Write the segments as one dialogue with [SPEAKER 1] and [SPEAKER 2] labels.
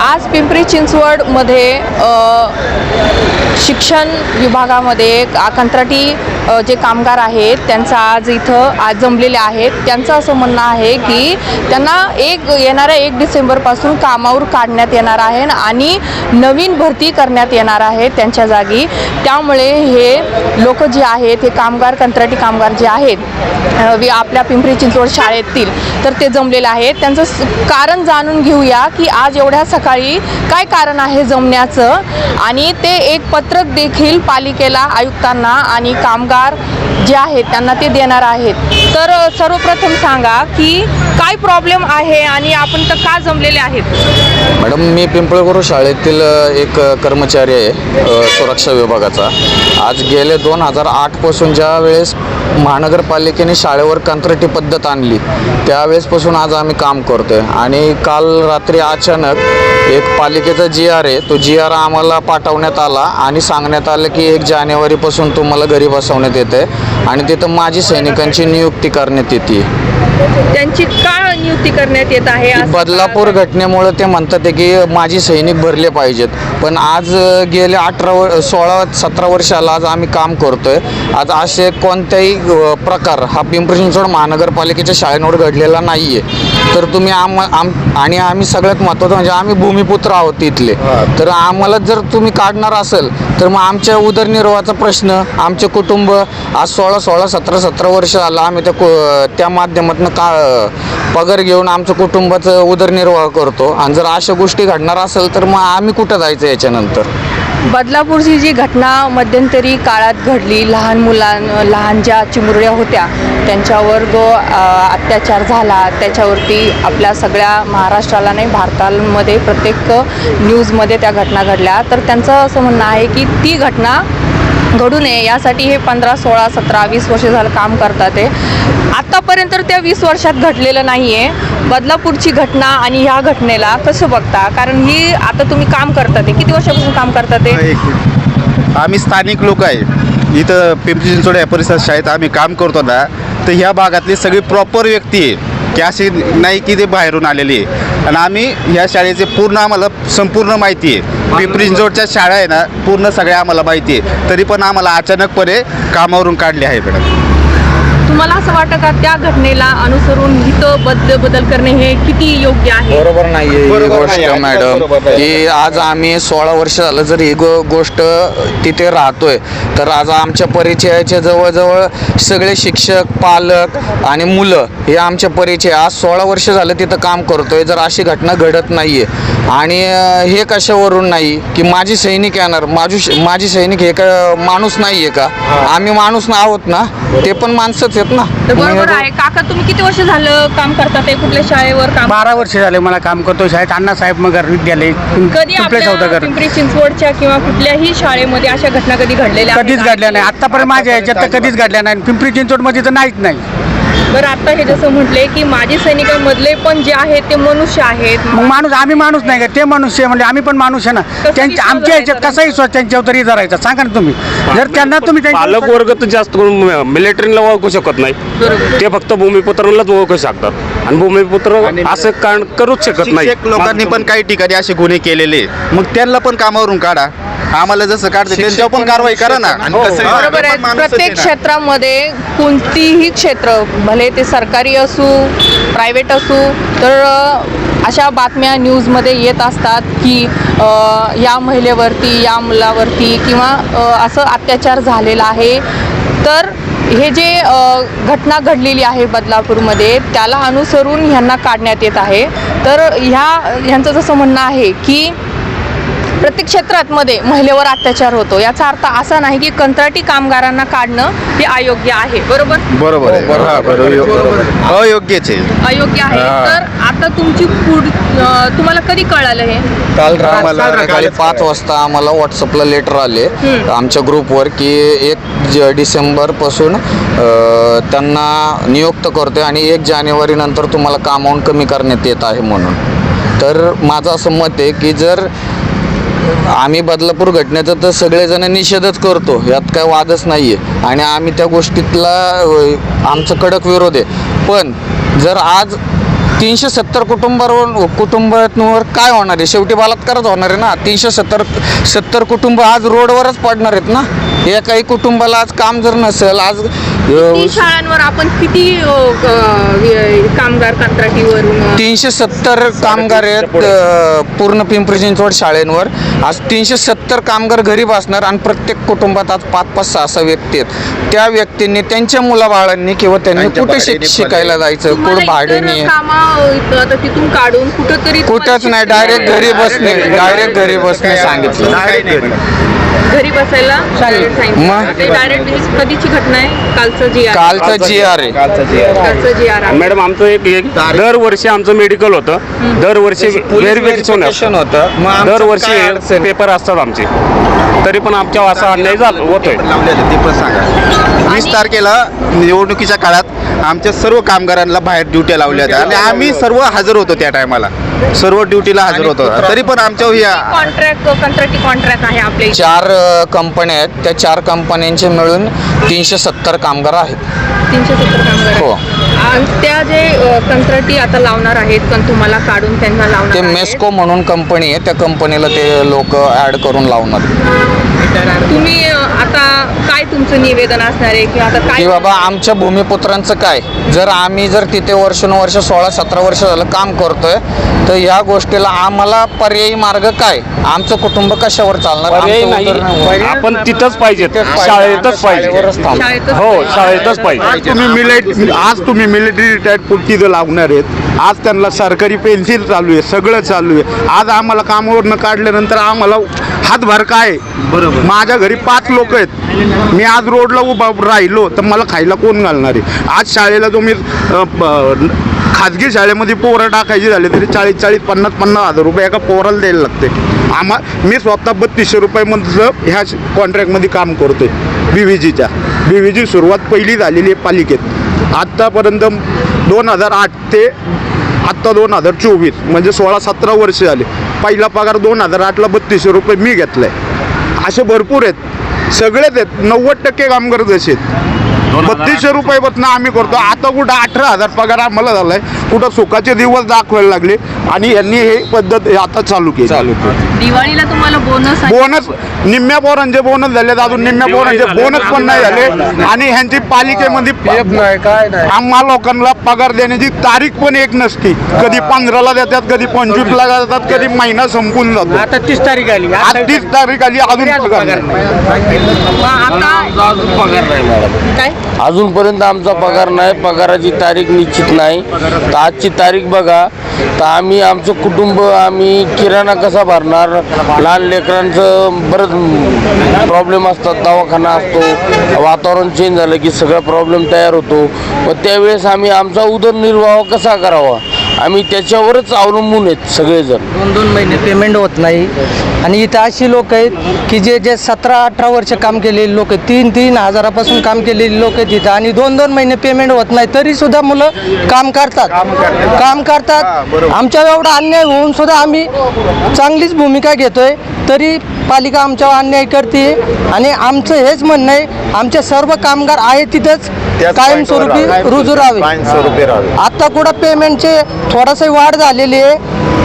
[SPEAKER 1] आज पिंपरी चिंचवडमध्ये शिक्षण विभागामध्ये कंत्राटी जे कामगार आहेत त्यांचं आज इथं आज जमलेले आहेत. त्यांचं असं म्हणणं आहे की त्यांना एक येणाऱ्या एक डिसेंबरपासून कामावर काढण्यात येणार आहे आणि नवीन भरती करण्यात येणार आहे त्यांच्या जागी. त्यामुळे हे लोक जे आहेत हे कामगार कंत्राटी कामगार जे आहेत वि- आपल्या पिंपरी चिंचवड शाळेतील तर ते जमलेले आहेत. त्यांचं कारण जाणून घेऊया की आज एवढ्या सकाळी काय कारण आहे जमण्याचं? आणि ते एक पत्रक देखील पालिकेला आयुक्तांना आणि कामगार जे आहेत त्यांना ते देणार आहेत. तर सर्वप्रथम सांगा की काय प्रॉब्लेम आहे आणि आपण तर का जमलेले आहेत?
[SPEAKER 2] मॅडम मी पिंपळगुरू शाळेतील एक कर्मचारी आहे सुरक्षा विभागाचा. आज गेले दोन हजार आठपासून ज्या वेळेस महानगरपालिकेने शाळेवर कंत्राटी पद्धत आणली. त्यावेळेसपासून आज आम्ही काम करतोय. आणि काल रात्री अचानक एक पालिकेचा जी आर आहे. तो जी आर आम्हाला पाठवण्यात आला आणि सांगण्यात आलं की एक जानेवारीपासून तुम्हाला घरी बसवण्यात येते आणि तिथं माझी सैनिकांची नियुक्ती करण्यात येते
[SPEAKER 1] त्यांची का नियुक्ती करण्यात येत आहे
[SPEAKER 2] बदलापूर घटनेमुळे ते म्हणतात आहे की माझी सैनिक भरले पाहिजेत. पण आज अ, गेले अठरा व सोळा सतरा वर्षाला आज आम्ही काम करतोय. आज असे कोणताही अ, प्रकार हा पिंपरी चिंचवड महानगरपालिकेच्या शाळेंवर घडलेला नाही आहे तर तुम्ही आम आम आणि आम्ही सगळ्यात महत्त्वाचं म्हणजे आम्ही भूमिपुत्र आहोत तिथले तर आम्हाला जर तुम्ही काढणार असेल तर मग आमच्या उदरनिर्वाहाचा प्रश्न आमचे कुटुंब आज सोळा सोळा सतरा सतरा वर्ष आला आम्ही त्या कु- त्या माध्यमातून का पगार घेऊन आमचं कुटुंबाचं उदरनिर्वाह करतो. आणि जर अशा गोष्टी घडणार असेल तर मग आम्ही कुठं जायचं याच्यानंतर?
[SPEAKER 1] बदलापूरची जी घटना मध्यंतरी काळात घडली लहान मुलां लहान ज्या चिमुरड्या होत्या त्यांच्यावर जो अत्याचार झाला त्याच्यावरती आपल्या सगळ्या महाराष्ट्राला नाही भारतामध्ये प्रत्येक न्यूजमध्ये त्या घटना घडल्या. तर त्यांचं असं म्हणणं आहे की ती घटना घडू नये यासाठी हे पंधरा सोळा सतरा वीस वर्ष झालं काम करतात ते. आत्तापर्यंत त्या वीस वर्षात घडलेलं नाही आहे बदलापूरची घटना आणि ह्या घटनेला कसं बघता? कारण ही आता तुम्ही काम करता ते. किती वर्षापासून काम करता ते?
[SPEAKER 3] आम्ही स्थानिक लोक आहे. इथं पिंपरी चिंचवड या परिसर शाळेत आम्ही काम करतो ना तर ह्या भागातली सगळी प्रॉपर व्यक्ती आहे की अशी नाही की ते बाहेरून आलेली आहे. आणि आम्ही ह्या शाळेचे पूर्ण आम्हाला संपूर्ण माहिती आहे. पिंपरी चिंचवडच्या शाळा आहे ना पूर्ण सगळ्या आम्हाला माहिती आहे. तरी पण आम्हाला अचानकपणे कामावरून काढले आहे मॅडम.
[SPEAKER 1] तुम्हाला असं वाटतं का त्या घटनेला अनुसरून इथं बदल बदल करणे हे किती योग्य आहे?
[SPEAKER 2] बरोबर नाहीये ही
[SPEAKER 3] बरोबर
[SPEAKER 2] गोष्ट
[SPEAKER 3] नाही आहे.
[SPEAKER 2] मॅडम.
[SPEAKER 3] बरोबर नाही.
[SPEAKER 2] की आज आम्ही सोळा वर्ष झालं जर ही गो गोष्ट तिथे राहतोय तर आज आमच्या परिचयाचे जवळजवळ सगळे शिक्षक पालक आणि मुलं हे आमच्या परिचय. आज सोळा वर्ष झालं तिथं काम करतोय जर अशी घटना घडत नाहीये. आणि अं, हे कशावरून नाही की माझी सैनिक येणार माझी माझी सैनिक हे का माणूस नाहीये का? आम्ही माणूस ना आहोत ना? ते पण माणसंच आहेत ना.
[SPEAKER 1] तर बरोबर
[SPEAKER 2] मग-
[SPEAKER 1] आहे. काका तुम्ही किती वर्ष झालं काम करतात आहे कुठल्या शाळेवर काम?
[SPEAKER 4] बारा वर्ष झाले मला काम करतो. शाळेत अण्णासाहेब मगर विद्यालय.
[SPEAKER 1] कधी आपल्या पिंपरी चिंचवडच्या किंवा कुठल्याही शाळेमध्ये अशा घटना कधी घडलेल्या
[SPEAKER 4] कधीच? घडल्या नाही. आतापर्यंत माझ्या ह्याच्यात तर कधीच घडल्या नाही. पिंपरी चिंचवडमध्ये तर नाहीच नाही.
[SPEAKER 1] बरं आता हे जसं म्हटले की माजी सैनिकांमधले पण जे आहेत ते मनुष्य आहेत.
[SPEAKER 4] मग माणूस आम्ही माणूस नाही का? ते मनुष्य आहे म्हणजे आम्ही पण माणूस आहे ना? त्यांच्या आमच्या ह्याच्यात
[SPEAKER 1] धरायचा?
[SPEAKER 4] कसा विश्वास त्यांच्यावर तरी धरायचा सांगा ना तुम्ही. जर त्यांना तुम्ही
[SPEAKER 5] पालक वर्ग तर जास्त करून मिलिटरीला ओळखू शकत नाही. ते फक्त भूमिपुत्रांनाच ओळखू शकतात. आणि भूमिपुत्र असं कारण करूच शकत नाही.
[SPEAKER 3] शिक्षक लोकांनी पण काही ठिकाणी असे गुन्हे केलेले. मग त्यांना पण कामावरून काढा. आम्हाला जसं काढते त्यांच्यावर पण कारवाई करा ना. आणि आहे,
[SPEAKER 1] बरोबर आहे.
[SPEAKER 3] माणूसच आहे
[SPEAKER 1] प्रत्येक
[SPEAKER 3] ना.
[SPEAKER 1] क्षेत्रामध्ये कोणतीही क्षेत्र भले ते सरकारी असू प्रायव्हेट असू तर अ, अशा बातम्या न्यूजमध्ये येत असतात की अ, या महिलेवरती या मुलावरती किंवा अ, असं अत्याचार झालेला आहे. तर हे जे अ, घटना घडलेली आहे बदलापूरमध्ये त्याला अनुसरून ह्यांना काढण्यात येत आहे. तर ह्या ह्यांचं जसं म्हणणं आहे की प्रत्येक क्षेत्रात मध्ये महिलेवर अत्याचार होतो. याचा अर्थ असा नाही की कंत्राटी कामगारांना काढणं हे अयोग्य आहे. बरोबर?
[SPEAKER 3] बरोबर आहे. हा, बरोबर. अयोग्यच आहे.
[SPEAKER 1] अयोग्य आहे.
[SPEAKER 3] हा.
[SPEAKER 1] तर आता तुमची पुढ अं, तुम्हाला कधी कळालं हे?
[SPEAKER 2] काल
[SPEAKER 3] आम्हाला
[SPEAKER 2] सकाळी पाच. वाजता आम्हाला व्हॉट्सअपला लेटर आले.
[SPEAKER 1] हम्म.
[SPEAKER 2] आमच्या ग्रुपवर की एक ज डिसेंबरपासून अ, त्यांना नियुक्त करतोय आणि एक जानेवारी नंतर तुम्हाला कामावून कमी करण्यात येत आहे म्हणून. तर माझं असं मत आहे की जर आम्ही बदलापूर घटनेचा तर सगळेजण निषेधच करतो. यात काय वादच नाही आहे आणि आम्ही त्या गोष्टीतला आमचं आमचा कडक विरोध आहे. पण जर आज तीनशे सत्तर कुटुंबावर कुटुंबांवर काय होणार आहे? शेवटी बलात्कारच होणार आहे ना? तीनशे सत्तर सत्तर कुटुंब आज रोडवरच पडणार आहेत ना? या काही कुटुंबाला आज काम जर नसेल आज
[SPEAKER 1] किती शाळांवर आपण किती अ, अ, वि- कामगार कंत्राटीवरून
[SPEAKER 2] तीनशे सत्तर कामगार आहेत अ, पूर्ण पिंपरी चिंचवड शाळेंवर. आज तीनशे सत्तर कामगार घरी बसणार आणि प्रत्येक कुटुंबात आज पाच पाच सहा सहा व्यक्ती आहेत. त्या व्यक्तींनी त्यांच्या मुलाबाळांनी किंवा त्यांनी
[SPEAKER 3] त्यांच्या
[SPEAKER 2] कुठे
[SPEAKER 3] भाड्याने
[SPEAKER 2] शिकायला जायचं
[SPEAKER 1] तुम्हाला
[SPEAKER 2] कुठं भाड्याने
[SPEAKER 1] कामं आता तिथून काढून कुठंतरी तुम्हाला
[SPEAKER 2] कुठंच नाही डायरेक्ट घरी. बसणे डायरेक्ट घरी बसणे सांगितलं.
[SPEAKER 1] घरी बसायला.
[SPEAKER 2] मग?
[SPEAKER 1] ते डायरेक्ट कधीची घटना आहे? कालचं जी आहे.
[SPEAKER 2] कालचं जी आर आहे.
[SPEAKER 1] कालचं जी आर आहे.
[SPEAKER 5] मॅडम आमचं एक एक दरवर्षी आमचं मेडिकल होतं. दरवर्षी व्हेरिफिकेशन
[SPEAKER 2] होतं. मग आमचं काय
[SPEAKER 5] दरवर्षी
[SPEAKER 2] अडचण?
[SPEAKER 5] पेपर असतात आमचे. तरी पण आमच्या असा अन्याय झाला होतोय.
[SPEAKER 3] लावलेलं ते पण सांगा. वीस तारखेला निवडणुकीच्या काळात आमच्या सर्व कामगारांना बाहेर ड्युट्या लावल्या होत्या आणि आम्ही सर्व हजर होतो त्या टायमाला सर्व ड्युटीला हजर होतो. तरी पण आमच्या या
[SPEAKER 1] कॉन्ट्रॅक्ट कंत्राटी कॉन्ट्रॅक्ट आहे आपल्या इथे?
[SPEAKER 2] चार अ, कंपन्या आहेत. त्या चार कंपन्यांचे मिळून तीनशे सत्तर कामगार आहेत.
[SPEAKER 1] तीनशे सत्तर कामगार
[SPEAKER 2] हो.
[SPEAKER 1] त्या जे कंत्राटी आता लावणार आहेत पण तुम्हाला काढून त्यांना लावणार
[SPEAKER 2] ते
[SPEAKER 1] आहेत.
[SPEAKER 2] मेस्को म्हणून कंपनी आहे त्या कंपनीला ते लोक ऍड करून लावणार.
[SPEAKER 1] तुम्ही अ, आता काय तुमचं निवेदन असणार आहे? की आता काय
[SPEAKER 2] की बाबा आमच्या भूमिपुत्रांचं काय? जर आम्ही जर तिथे वर्षानुवर्ष सोळा सतरा वर्ष झालं काम करतोय तर या गोष्टीला आम्हाला पर्यायी मार्ग काय? आमचं कुटुंब कशावर चालणार?
[SPEAKER 5] पर्याय
[SPEAKER 2] आमचं
[SPEAKER 5] नाही
[SPEAKER 2] उदरनिर्वाह-
[SPEAKER 5] आपण तिथंच पाहिजे. शाळेतच पाहिजे.
[SPEAKER 2] शाळेवरच थांबू.
[SPEAKER 1] शाळेतच
[SPEAKER 5] हो शाळेतच
[SPEAKER 4] आज
[SPEAKER 5] पाहिजे
[SPEAKER 4] तुम्ही मिलिट आज तुम्ही मिलिटरी रिटायर्ड पुट्टी जर लावणार आहेत. आज त्यांना सरकारी पेन्सिल चालू आहे सगळं चालू आहे. आज आम्हाला कामावरनं काढल्यानंतर आम्हाला हातभार काय? आहे?
[SPEAKER 3] बरोबर.
[SPEAKER 4] माझ्या घरी पाच लोक आहेत. मी आज रोडला उभा राहिलो तर मला खायला कोण घालणार आहे? आज शाळेला जो मी अ, प- खाजगी शाळेमध्ये पोरं टाकायची झाली तरी चाळीस चाळीस पन्नास पन्नास हजार रुपये एका पोराला द्यायला लागते. आम्हा मी स्वतः बत्तीसशे रुपयामधलं ह्या कॉन्ट्रॅक्टमध्ये काम करतोय. बी व्ही जीच्या बी व्ही जी सुरुवात पहिली झालेली आहे पालिकेत. आत्तापर्यंत दोन हजार आठ ते आत्ता दोन हजार चोवीस म्हणजे सोळा सतरा वर्ष झाले. पहिला पगार दोन हजार आठला बत्तीसशे रुपये मी घेतलाय. असे भरपूर आहेत. सगळेच आहेत. नव्वद टक्के कामगार जसे आहेत. बत्तीसशे रुपयापासून आम्ही करतो. आता कुठं अठरा हजार पगार आम्हाला झालाय. कुठं सुखाचे दिवस दाखवायला लागले. आणि यांनी हे पद्धत आता चालू केली.
[SPEAKER 2] चालू केलं.
[SPEAKER 1] दिवाळीला तुम्हाला बोनस
[SPEAKER 4] बोनस निम्म्या पोरांचे बोनस झाले अजून. निम्म्या पोरांचे बोनस पण नाही झाले. आणि ह्यांची पालिकेमध्ये आम्हा लोकांना पगार देण्याची तारीख पण एक नसती. कधी पंधराला देतात कधी पंचवीसला देतात कधी महिना संपून जातो.
[SPEAKER 6] आता तीस तारीख आली.
[SPEAKER 4] आज तीस तारीख आली अजून पगार नाही.
[SPEAKER 1] काय?
[SPEAKER 7] अजूनपर्यंत आमचा पगार नाही पगाराची तारीख निश्चित नाही. तर आजची तारीख बघा तर आम्ही आमचं कुटुंब आम्ही किराणा कसा भरणार लहान लेकरांचं बरंच प्रॉब्लेम असतात दवाखाना असतो वातावरण चेंज झालं की सगळा प्रॉब्लेम तयार होतो. व त्यावेळेस आम्ही आमचा उदरनिर्वाह कसा करावा? आम्ही त्याच्यावरच अवलंबून आहेत सगळेजण.
[SPEAKER 6] दोन दोन महिने पेमेंट होत नाही. आणि इथं अशी लोक आहेत की जे जे सतरा अठरा वर्ष काम केलेली लोक आहेत तीन तीन हजारापासून काम केलेली लोक आहेत इथं. आणि दोन दोन महिने पेमेंट होत नाही तरी सुद्धा मुलं काम करतात. काम करतात. आमच्या एवढा अन्याय होऊन सुद्धा आम्ही चांगलीच भूमिका घेतोय. तरी पालिका आमच्यावर अन्याय करते आणि आमचं हेच म्हणणं आहे आमचे सर्व कामगार आहेत तिथंच. कायमस्वरूपी रुजू राहावे. आत्ता कुठं पेमेंटचे थोडंसं वाढ झालेली आहे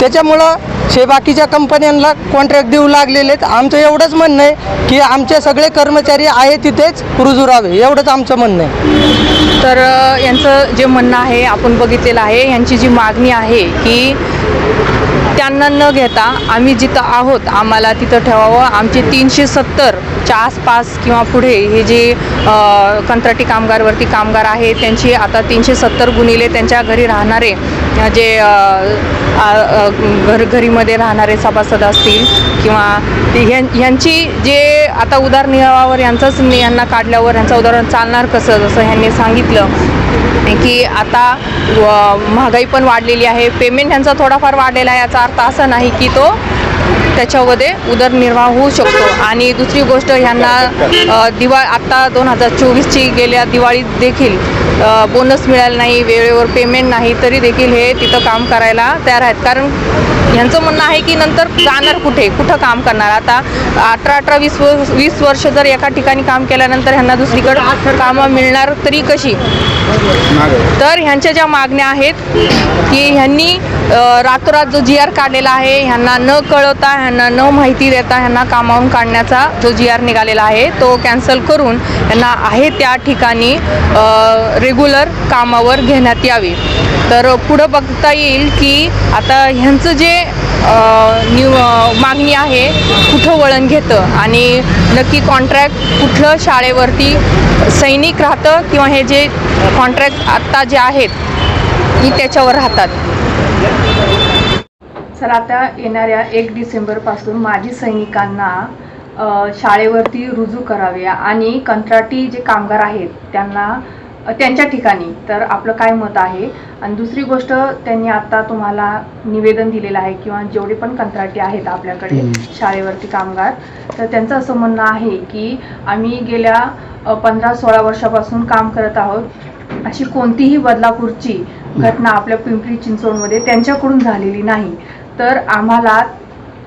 [SPEAKER 6] त्याच्यामुळं हे बाकीच्या कंपन्यांना कॉन्ट्रॅक्ट देऊ लागलेले आहेत. आमचं एवढंच म्हणणं आहे की आमचे सगळे कर्मचारी आहे तिथेच रुजू राहावे. एवढंच आमचं म्हणणं आहे.
[SPEAKER 1] तर यांचं जे म्हणणं आहे आपण बघितलेलं आहे यांची जी मागणी आहे की त्यांना न घेता आम्ही जिथं आहोत आम्हाला तिथं ठेवावं. आमचे तीनशे सत्तरच्या आसपास किंवा पुढे हे जे कंत्राटी कामगारवरती कामगार आहेत त्यांची आता तीनशे सत्तर गुणिले त्यांच्या घरी राहणारे जे घर घरीमध्ये राहणारे सभासद असतील किंवा ते ह्यां ह्यांची जे आता उदारनिर्वाहावर यांचंच यांना काढल्यावर यांचं उदाहरण चालणार कसं? जसं ह्यांनी सांगितलं की आता महागाई पण वाढलेली आहे. पेमेंट ह्यांचा थोडाफार वाढलेला आहे. याचा अर्थ असा नाही की तो त्याच्यामध्ये उदरनिर्वाह होऊ शकतो. आणि दुसरी गोष्ट ह्यांना दिवा आत्ता दोन हजार चोवीसची गेल्या दिवाळीत देखील बोनस मिळाला नाही. वेळेवर पेमेंट नाही. तरी देखील हे तिथं काम करायला तयार आहेत. कारण ह्यांचं म्हणणं आहे की नंतर जाणार कुठे? कुठं काम करणार? आता अठरा अठरा वीस वर्ष वीस वर्ष जर एका ठिकाणी काम केल्यानंतर ह्यांना दुसरीकडे कामं मिळणार तरी कशी? तर ह्यांच्या ज्या मागण्या आहेत की ह्यांनी रातोरात जो जी आर काढलेला आहे ह्यांना न कळवता ह्यांना न माहिती देता ह्यांना कामावून काढण्याचा जो जी आर निघालेला आहे तो कॅन्सल करून ह्यांना आहे त्या ठिकाणी रेग्युलर कामावर घेण्यात यावे. तर पुढं बघता येईल की आता ह्यांचं जे न्यू मागणी आहे कुठं वळण घेतं? आणि नक्की कॉन्ट्रॅक्ट कुठलं शाळेवरती सैनिक राहतं किंवा हे जे कॉन्ट्रॅक्ट आत्ता जे आहेत की त्याच्यावर राहतात? सर आता येणाऱ्या एक डिसेंबरपासून माजी सैनिकांना शाळेवरती रुजू करावे आणि कंत्राटी जे कामगार आहेत त्यांना त्यांच्या ठिकाणी. तर आपलं काय मत आहे? आणि दुसरी गोष्ट त्यांनी आता तुम्हाला निवेदन दिलेलं आहे किंवा जेवढे पण कंत्राटी आहेत आपल्याकडे शाळेवरती कामगार तर त्यांचं असं म्हणणं आहे की आम्ही गेल्या पंधरा सोळा वर्षापासून काम करत आहोत. अशी कोणतीही बदलापूरची घटना आपल्या पिंपरी चिंचवडमध्ये त्यांच्याकडून झालेली नाही. तर आम्हाला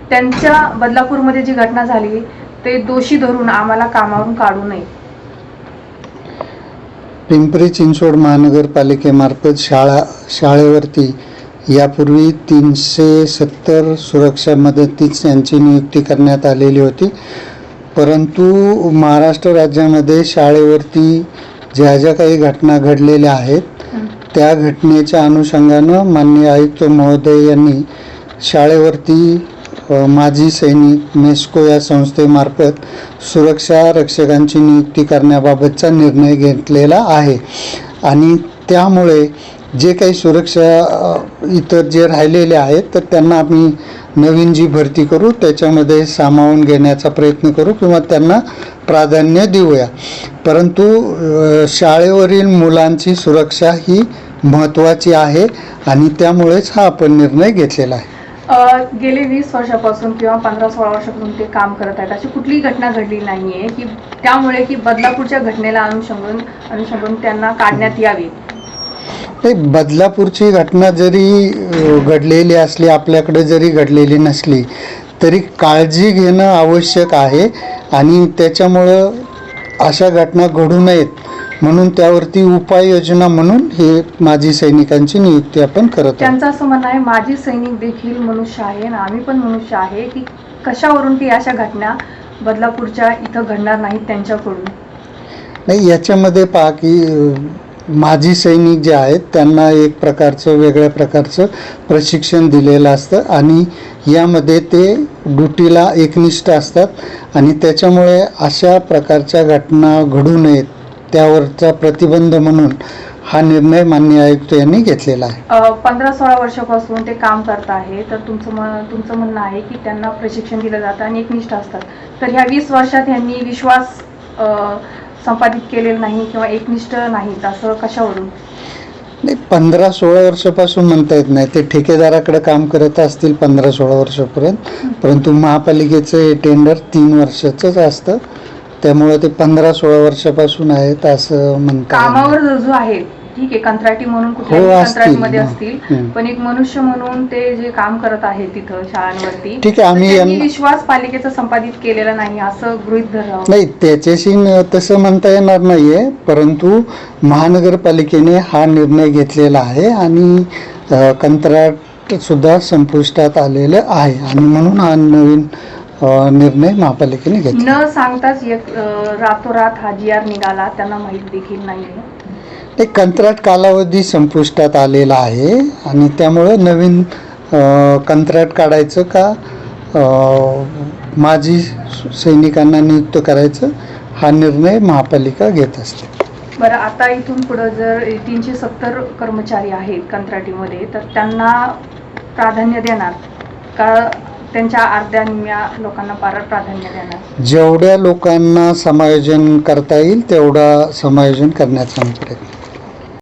[SPEAKER 1] त्यांच्या बदलापूरमध्ये जी घटना झाली ते दोषी धरून आम्हाला कामावरून काढू नये.
[SPEAKER 8] पिंपरी चिंचवड महानगरपालिकेमार्फत शाळा शाळेवरती यापूर्वी तीनशे सत्तर सुरक्षा मदतीच यांची नियुक्ती करण्यात आलेली होती. परंतु महाराष्ट्र राज्यामध्ये शाळेवरती ज्या ज्या काही घटना घडलेल्या आहेत त्या घटनेच्या अनुषंगानं माननीय आयुक्त महोदय यांनी शाळेवरती माजी सैनिक मेस्को या संस्थेमार्फत सुरक्षा रक्षकांची नियुक्ती करण्याबाबतचा निर्णय घेतलेला आहे. आणि त्यामुळे जे काही सुरक्षा इतर जे राहिलेले आहेत तर त्यांना आम्ही नवीन जी भरती करू त्याच्यामध्ये सामावून घेण्याचा प्रयत्न करू किंवा त्यांना प्राधान्य देऊया. परंतु शाळेवरील मुलांची सुरक्षा ही महत्त्वाची आहे आणि त्यामुळेच हा आपण निर्णय घेतलेला आहे.
[SPEAKER 1] गेले वीस वर्षापासून किंवा पंधरा सोळा वर्षापासून ते काम करत आहेत. अशी कुठलीही घटना घडली नाही आहे की त्यामुळे की बदलापूरच्या घटनेला अनुषंगून अनुषंगून त्यांना काढण्यात यावी.
[SPEAKER 8] नाही बदलापूरची घटना जरी घडलेली असली आपल्याकडे जरी घडलेली नसली तरी काळजी घेणं आवश्यक आहे. आणि त्याच्यामुळं अशा घटना घडू नयेत. म्हणून त्यावरती उपाययोजना म्हणून हे माजी सैनिकांची नियुक्ती आपण करत आहोत.
[SPEAKER 1] त्यांचं असं म्हणणं आहे माजी सैनिक देखील मनुष्य आहे आणि आम्ही पण मनुष्य आहे की कशावरून ती अशा घटना बदलापूरच्या इथं घडणार नाहीत त्यांच्याकडून?
[SPEAKER 8] नाही याच्यामध्ये पहा की अ, माजी सैनिक जे आहेत त्यांना एक प्रकारचं वेगळ्या प्रकारचं प्रशिक्षण दिलेलं असतं आणि यामध्ये ते ड्युटीला एकनिष्ठ असतात आणि त्याच्यामुळे अशा प्रकारच्या घटना घडू नयेत. त्यावरचा प्रतिबंध म्हणून हा निर्णय मान्य आयुक्त यांनी घेतलेला आहे.
[SPEAKER 1] पंधरा सोळा वर्षापासून ते काम करत आहे. तर तुमचं म तुमचं म्हणणं आहे की त्यांना प्रशिक्षण दिलं जातं आणि एकनिष्ठ असतात. तर ह्या वीस वर्षात यांनी विश्वास अ, संपादित केलेला नाही किंवा एकनिष्ठ नाहीत असं कशावरून?
[SPEAKER 8] नाही पंधरा सोळा वर्षापासून म्हणता येत नाही. ते ठेकेदाराकडे काम करत असतील पंधरा सोळा वर्षापर्यंत परंतु महापालिकेचं हे टेंडर तीन वर्षाचंच असतं. त्यामुळे ते पंधरा सोळा वर्षापासून आहेत असं म्हणता येईल.
[SPEAKER 1] कामावर रुजू आहेत ठीक आहे कंत्राटी म्हणून कुठल्याही
[SPEAKER 8] हो, असतील.
[SPEAKER 1] कंत्राटमध्ये
[SPEAKER 8] हं,
[SPEAKER 1] असतील. पण एक मनुष्य म्हणून ते जे काम करत आहेत तिथं शाळांवरती
[SPEAKER 8] ठीक आहे, आम्ही
[SPEAKER 1] तर त्यांनी
[SPEAKER 8] यांना-
[SPEAKER 1] विश्वास पालिकेचा संपादित केलेला नाही असं गृहित धरावं
[SPEAKER 8] नाही त्याच्याशी न- तसं म्हणता येणार नाहीये परंतु महानगरपालिकेने हा निर्णय घेतलेला आहे आणि अ, कंत्राट सुद्धा संपुष्टात आलेलं आहे आणि म्हणून हा नवीन निर्णय महापालिकेने घेतला.
[SPEAKER 1] न सांगताच एक अ, रातोरात हा जी आर निघाला त्यांना माहिती देखील नाहीये.
[SPEAKER 8] एक कंत्राट कालावधी संपुष्टात आलेला आहे आणि त्यामुळं नवीन अ, कंत्राट काढायचं का अ, माजी सैनिकांना नियुक्त करायचं हा निर्णय महापालिका घेत असते.
[SPEAKER 1] बरं आता इथून पुढं जर तीनशे सत्तर कर्मचारी आहेत कंत्राटीमध्ये तर त्यांना प्राधान्य देणार का त्यांच्या अर्ध्या निम्म्या लोकांना फार प्राधान्य देणार.
[SPEAKER 8] जेवढ्या लोकांना समायोजन करता येईल तेवढा समायोजन करण्याचा आम्ही प्रयत्न